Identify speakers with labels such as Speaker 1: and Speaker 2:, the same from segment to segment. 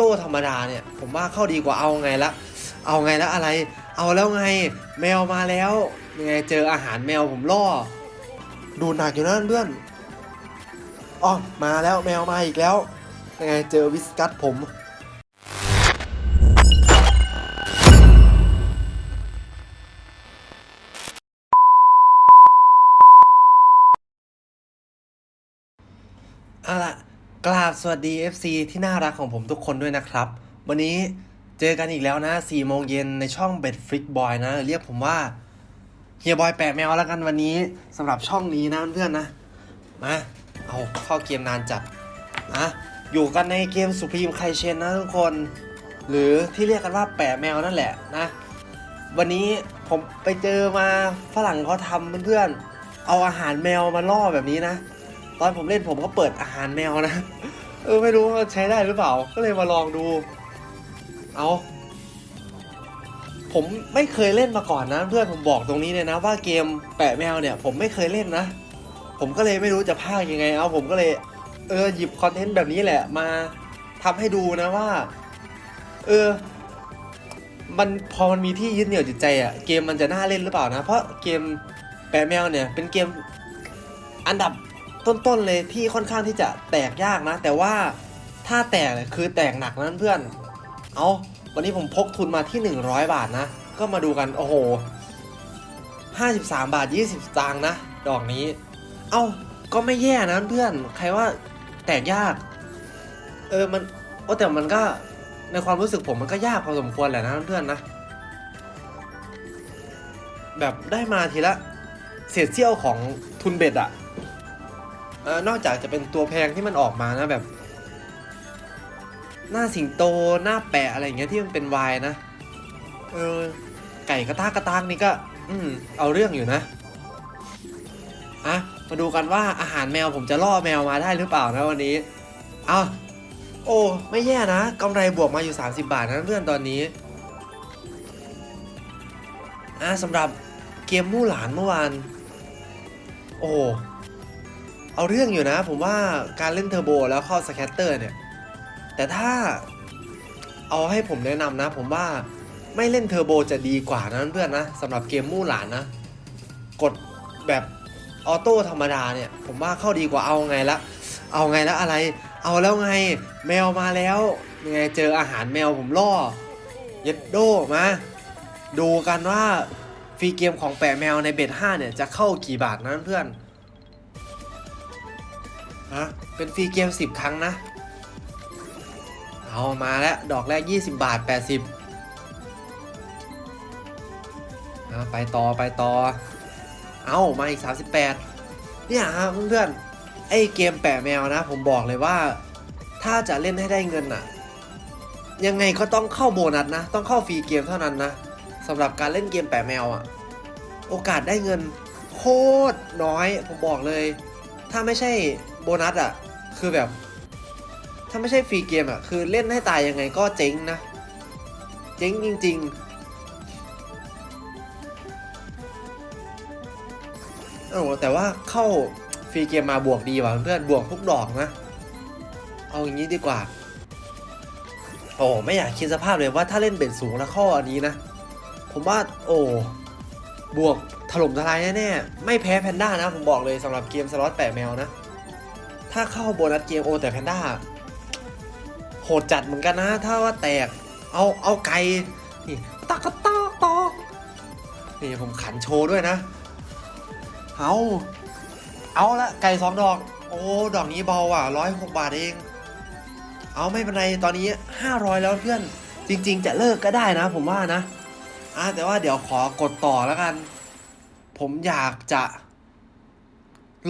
Speaker 1: โต้ธรรมดาเนี่ยผมว่าเข้าดีกว่าเอาไงละ เอาไงละอะไร เอาแล้วไงแมวมาแล้วยังไงเจออาหารแมวผมล่อ ดูหนักอยู่นะเพื่อนอ๋อมาแล้วแมวมาอีกแล้วยังไงเจอวิสกัสผม กราบสวัสดี FC ที่น่ารักของผมทุกคนด้วยนะครับ วันนี้เจอกันอีกแล้วนะ4โมงเย็นในช่องเบ็ดฟลิกบอยนะ เรียกผมว่าเฮียบอยแปะแมวแล้วกันวันนี้สำหรับช่องนี้นะเพื่อนๆนะ มา เอาเข้าเกมนานจัดนะอยู่กันในเกมสุพรีมไคเชนนะทุกคน หรือที่เรียกกันว่าแปะแมวนั่นแหละนะ วันนี้ผมไปเจอมาฝรั่งเขาทำเพื่อนๆเอาอาหารแมวมาล่อแบบนี้นะ ตอนผมเล่นผมก็เปิดอาหารแมวนะ เออไม่รู้ว่าใช้ได้หรือเปล่า ก็เลยมาลองดู เอาผมไม่เคยเล่นมาก่อนนะ เพื่อนผมบอกตรงนี้เลยนะว่าเกมแปะแมวเนี่ย ผมไม่เคยเล่นนะ ผมก็เลยไม่รู้จะพากยังไง เอาผมก็เลย เออหยิบคอนเทนต์แบบนี้แหละมาทำให้ดูนะว่า เออ มันพอมันมีที่ยึดเหนี่ยวจิตใจอะเกมมันจะน่าเล่นหรือเปล่านะ เพราะเกมแปะแมวเนี่ย เป็นเกมอันดับ ต้นๆเลยที่ค่อนข้างที่จะแตกยากนะ แต่ว่าถ้าแตกเนี่ยคือแตกหนักนะเพื่อน เอาวันนี้ผมพกทุนมาที่ 100 บาทนะ ก็มาดูกันโอ้โห 53 บาท 20สตางค์นะ ดอกนี้ เอ้าก็ไม่แย่นะเพื่อน ใครว่าแตกยาก เออมันโอ้แต่มันก็ในความรู้สึกผมมันก็ยากพอสมควรแหละนะเพื่อนนะ แบบได้มาทีละเศษเสี้ยวของทุนเบ็ดอะ เออนอกจากจะเป็นตัวแพงที่มันออกมานะแบบ หน้าสิงโตหน้าแปะอะไรอย่างเงี้ยที่มันเป็นวายนะเออไก่กระตากกระตากนี่ก็ อืมเอาเรื่องอยู่นะอะมาดูกันว่าอาหารแมวผมจะล่อแมวมาได้หรือเปล่านะวันนี้เอาโอ้ไม่แย่นะกำไรบวกมาอยู่ 30 บาทนะเพื่อนตอนนี้อะสำหรับเกมมู่หลานเมื่อวาน โอ้ เอาเรื่องอยู่นะ ผมว่าการเล่นเทอร์โบแล้วเข้าสแคตเตอร์เนี่ย แต่ถ้าเอาให้ผมแนะนำนะ ผมว่าไม่เล่นเทอร์โบจะดีกว่านะเพื่อนนะสำหรับเกมมู่หลานนะ กดแบบออโต้ธรรมดาเนี่ย ผมว่าเข้าดีกว่าเอาไงละ เอาไงละอะไร เอาแล้วไงแมวมาแล้วยังไงเจออาหารแมวผมล่อเย็ดโดมาดูกันว่าฟรีเกมของแปะแมวในเบ็ด5เนี่ยจะเข้ากี่บาทนะเพื่อน ฮะ เป็นฟรีเกม 10 ครั้งนะ เอามาแล้วดอกแรก 20 บาท 80อะไปต่อไปต่อ เอามาอีก 38 เนี่ยฮะเพื่อนๆ ไอ้เกมแปะแมวนะ ผมบอกเลยว่า ถ้าจะเล่นให้ได้เงินน่ะยังไงก็ต้องเข้าโบนัสนะ ต้องเข้าฟรีเกมเท่านั้นนะสำหรับการเล่นเกมแปะแมวอะโอกาสได้เงินโคตรน้อยผมบอกเลย ถ้าไม่ใช่ โบนัสอะ่ะ คือแบบ ถ้าไม่ใช่ฟรีเกมอะ่ะ คือเล่นให้ตายยังไงก็เจ๊งนะ เจ๊งจริง ๆ โอ้แต่ว่าเข้าฟรีเกมมาบวกดีว่ะเพื่อนบวกทุกดอกนะ เอาอย่างนี้ดีกว่า โอ้ไม่อยากคิดสภาพเลยว่าถ้าเล่นเบ็ดสูงแล้วข้าอันนี้นะ ผมว่าโอ้บวกถล่มทลายแน่ๆ ไม่แพ้แพนด้านะ ผมบอกเลยสำหรับเกมสล็อตแปะแมวนะ ถ้าเข้าโบนัสเกมโอแต่แพนด้าโหดจัดเหมือนกันนะ ถ้าว่าแตก เอาเอาไก่นี่ตักกตอกตอกนี่ผมขันโชว์ด้วยนะ เอาเอาละไก่สองดอก โอ้ ดอกนี้เบาอะร้อยหกบาทเอง เอาไม่เป็นไรตอนนี้500แล้วเพื่อน จริง ๆ จะเลิกก็ได้นะ ผมว่านะอะแต่ว่าเดี๋ยวขอกดต่อแล้วกัน ผมอยากจะ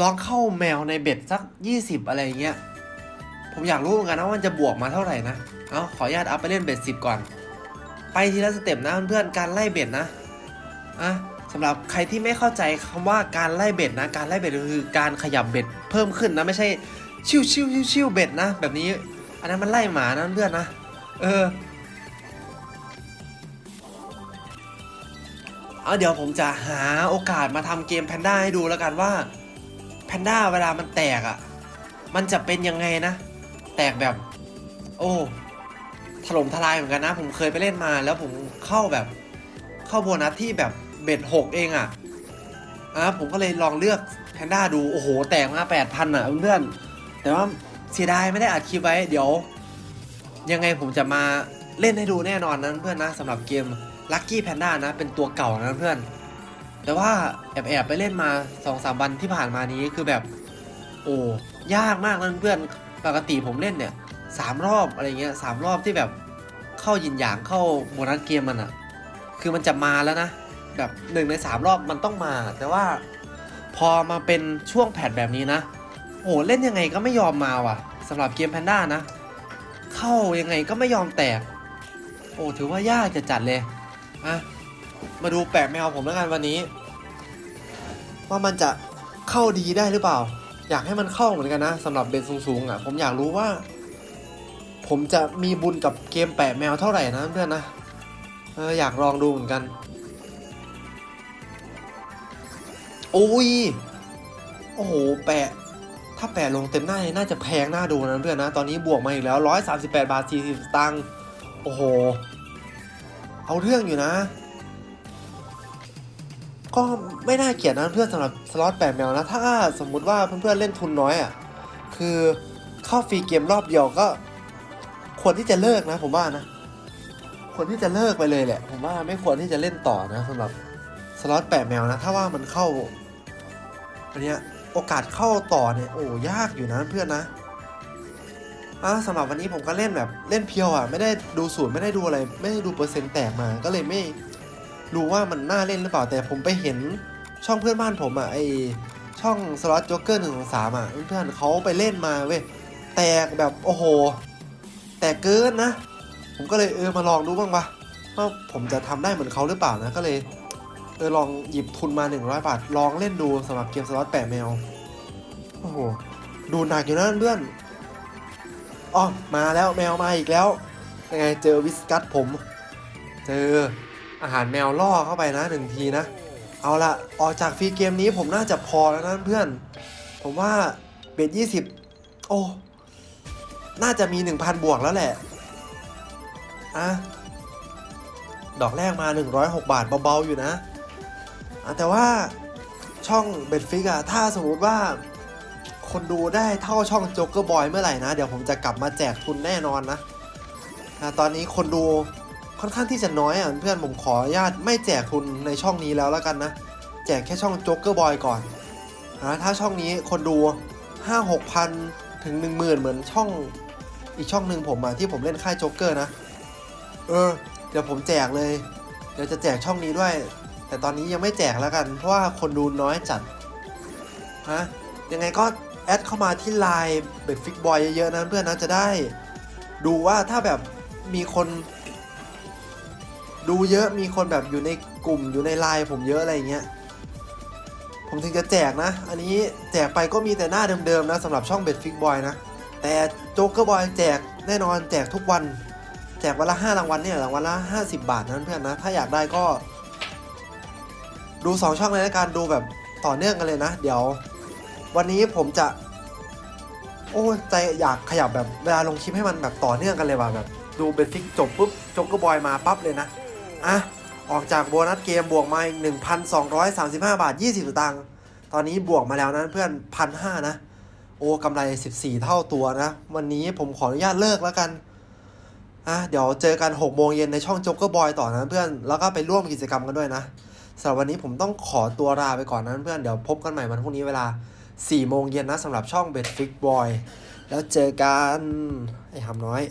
Speaker 1: ลองเข้าแมวในเบ็ดสัก 20 อะไรอย่างเงี้ย ผมอยากรู้เหมือนกันนะว่ามันจะบวกมาเท่าไหร่นะ เอาขออนุญาตอัพไปเล่นเบ็ด10ก่อน ไปทีละสเต็ปนะเพื่อนๆ การไล่เบ็ดนะอะสำหรับใครที่ไม่เข้าใจคำว่าการไล่เบ็ดนะ การไล่เบ็ดคือการขยับเบ็ดเพิ่มขึ้นนะไม่ใช่ชิวชิวชิวชิวเบ็ดนะ แบบนี้ อันนั้นมันไล่หมานะเพื่อนนะ เออเอาเดี๋ยวผมจะหาโอกาสมาทำเกมแพนด้าให้ดูแล้วกันว่า นด้าเวลามันแตกอะ่ะ มันจะเป็นยังไงนะ แตกแบบ โอ้ถล่มทลายเหมือนกันนะ ผมเคยไปเล่นมา แล้วผมเข้าแบบ เข้าโบนัสที่แบบเบ็ดหกเองอะ่ะอะผมก็เลยลองเลือกแพนด้าดู โอ้โห แตกมาแปดพันอะเพื่อนแต่ว่าเสียดายไม่ได้อัดคลิปไว้ เดี๋ยว ยังไงผมจะมาเล่นให้ดูแน่นอนนะเพื่อนนะสำหรับเกม Lucky Panda นะ เป็นตัวเก่านะเพื่อน แต่ว่าแอบแอบๆไปเล่นมาสองสามวันที่ผ่านมานี้คือแบบ โอ้ยากมากนะเพื่อนปกติผมเล่นเนี่ยสามรอบอะไรเงี้ยสามรอบที่แบบเข้ายินหยางเข้าโบนัสเกมมันอะคือมันจะมาแล้วนะ แบบหนึ่งในสามรอบมันต้องมา แต่ว่าพอมาเป็นช่วงแพทแบบนี้นะ โอ้เล่นยังไงก็ไม่ยอมมาว่ะสำหรับเกมแพนด้านะ เข้ายังไงก็ไม่ยอมแตก โอ้ถือว่ายากจะจัดเลยอะ มาดูแปะแมวผมแล้วกันวันนี้ ว่ามันจะเข้าดีได้หรือเปล่า อยากให้มันเข้าเหมือนกันนะสำหรับเบนสูงๆอะ ผมอยากรู้ว่า ผมจะมีบุญกับเกมแปะแมวเท่าไหร่นะเพื่อนนะเอออยากลองดูเหมือนกันโอ้ยโอ้โหแปะถ้าแปะลงเต็มหน้านี่น่าจะแพงหน่าดูนะเพื่อนนะ ตอนนี้บวกมาอีกแล้ว 138 บาท 40สตางค์โอ้โห เอาเรื่องอยู่นะ ก็ไม่น่าเกลียดนะเพื่อนสำหรับสล็อตแปดแมวนะ ถ้าสมมุติว่าเพื่อนๆเล่นทุนน้อยอะคือเข้าฟรีเกมรอบเดียวก็ ควรที่จะเลิกนะ ผมว่านะควรที่จะเลิกไปเลยแหละ ผมว่าไม่ควรที่จะเล่นต่อนะสำหรับสล็อตแปดแมวนะ ถ้าว่ามันเข้าอันเนี้ยโอกาสเข้าต่อเนี่ยโอ้ยากอยู่นะเพื่อนนะอะสำหรับวันนี้ผมก็เล่นแบบเล่นเพียวอะไม่ได้ดูสูตรไม่ได้ดูอะไร ไม่ได้ดูเปอร์เซ็นต์แตกมาก็เลยไม่ รู้ว่ามันน่าเล่นหรือเปล่าแต่ผมไปเห็นช่องเพื่อนบ้านผมอะไอช่องสล็อตโจ๊กเกอร์หนึ่งสามอะเพื่อนๆเขาไปเล่นมาเว้ยแตกแบบโอ้โห แตกเกินนะ ผมก็เลยเออมาลองดูบ้างวะว่าผมจะทำได้เหมือนเขาหรือเปล่านะก็เลยเออลองหยิบทุนมา 100 บาท ลองเล่นดูสำหรับเกมสล็อตแปะแมว โอ้โห ดูหนักอยู่นะเพื่อนอ๋อมาแล้วแมวมาอีกแล้วยังไงเจอวิสกัสผม เจอ อาหารแมวล่อเข้าไปนะหนึ่งทีนะ เอาละออกจากฟรีเกมนี้ผมน่าจะพอแล้วนะเพื่อน ผมว่าเบ็ดยี่สิบโอ้ น่าจะมี 1,000 บวกแล้วแหละอะดอกแรกมา 106 บาทเบาๆอยู่นะอะแต่ว่าช่องเบ็ดฟิกอะถ้าสมมติว่าคนดูได้เท่าช่องโจ๊กเกอร์บอยเมื่อไหร่นะ เดี๋ยวผมจะกลับมาแจกทุนแน่นอนนะอะตอนนี้คนดู ค่อนข้างที่จะน้อยอะเพื่อนผมขออนุญาตไม่แจกทุนในช่องนี้แล้วแล้วกันนะ แจกแค่ช่องโจ๊กเกอร์บอยก่อนนะถ้าช่องนี้คนดู 5 6พันถึง 1 0,000 เหมือนช่องอีกช่องหนึ่งผมอะที่ผมเล่นค่ายโจ๊กเกอร์นะ เออ เดี๋ยวผมแจกเลย เดี๋ยวจะแจกช่องนี้ด้วย แต่ตอนนี้ยังไม่แจกแล้วกัน เพราะว่าคนดูน้อยจัดฮะยังไงก็แอดเข้ามาที่ไลน์เบ็ดฟิกบอยเยอะๆนะเพื่อนนะจะได้ ดูว่าถ้าแบบมีคน ดูเยอะมีคนแบบอยู่ในกลุ่มอยู่ในไลน์ผมเยอะอะไรเงี้ย ผมถึงจะแจกนะ อันนี้แจกไปก็มีแต่หน้าเดิมๆนะสำหรับช่องเบ็ดฟิกบอยนะ แต่โจ๊กเกอร์บอยแจกแน่นอนแจกทุกวัน แจกวันละ 5 รางวัลเนี่ยรางวัลละ 50 บาทนะเพื่อนนะ ถ้าอยากได้ก็ ดู 2 ช่องเลยละกันดูแบบต่อเนื่องกันเลยนะ เดี๋ยว วันนี้ผมจะ โอ้ใจอยากขยับแบบเวลาลงคลิปให้มันแบบต่อเนื่องกันเลยว่ะแบบ ดูเบนฟิกจบปุ๊บโจ๊กเกอร์บอยมาปั๊บเลยนะ อะ ออกจากโบนัสเกมบวกมาอีก 1,235 บาท 20สตางค์ตอนนี้บวกมาแล้วนะเพื่อนพันห้านะ โอ้กำไร 14 เท่าตัวนะ วันนี้ผมขออนุญาตเลิกแล้วกันอะเดี๋ยวเจอกัน6โมงเย็นในช่องโจ๊กเกอร์บอยต่อนะเพื่อน แล้วก็ไปร่วมกิจกรรมกันด้วยนะสำหรับวันนี้ผมต้องขอตัวลาไปก่อนนะเพื่อน เดี๋ยวพบกันใหม่วันพรุ่งนี้เวลา4โมงเย็นนะสำหรับช่องเบ็ดฟิกบอยแล้วเจอกัน ไอ้หำน้อย